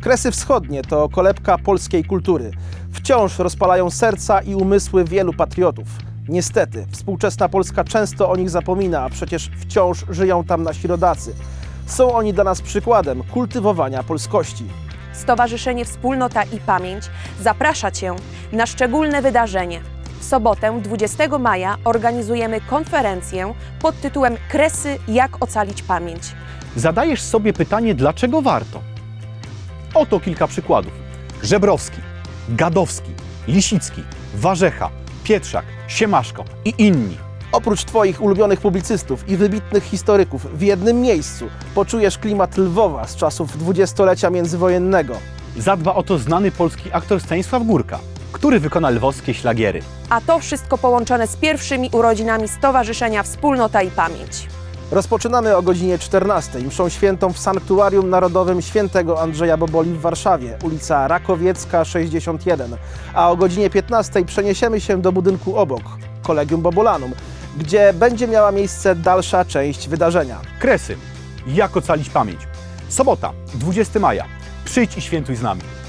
Kresy Wschodnie to kolebka polskiej kultury. Wciąż rozpalają serca i umysły wielu patriotów. Niestety, współczesna Polska często o nich zapomina, a przecież wciąż żyją tam nasi rodacy. Są oni dla nas przykładem kultywowania polskości. Stowarzyszenie Wspólnota i Pamięć zaprasza Cię na szczególne wydarzenie. W sobotę 20 maja organizujemy konferencję pod tytułem Kresy jak ocalić pamięć. Zadajesz sobie pytanie, dlaczego warto? Oto kilka przykładów. Żebrowski, Gadowski, Lisicki, Warzecha, Pietrzak, Siemaszko i inni. Oprócz Twoich ulubionych publicystów i wybitnych historyków w jednym miejscu poczujesz klimat Lwowa z czasów dwudziestolecia międzywojennego. Zadba o to znany polski aktor Stanisław Górka, który wykona lwowskie szlagiery. A to wszystko połączone z pierwszymi urodzinami Stowarzyszenia Wspólnota i Pamięć. Rozpoczynamy o godzinie 14 mszą świętą w Sanktuarium Narodowym Świętego Andrzeja Boboli w Warszawie, ulica Rakowiecka 61, a o godzinie 15 przeniesiemy się do budynku obok, Kolegium Bobolanum, gdzie będzie miała miejsce dalsza część wydarzenia. Kresy. Jak ocalić pamięć? Sobota, 20 maja. Przyjdź i świętuj z nami.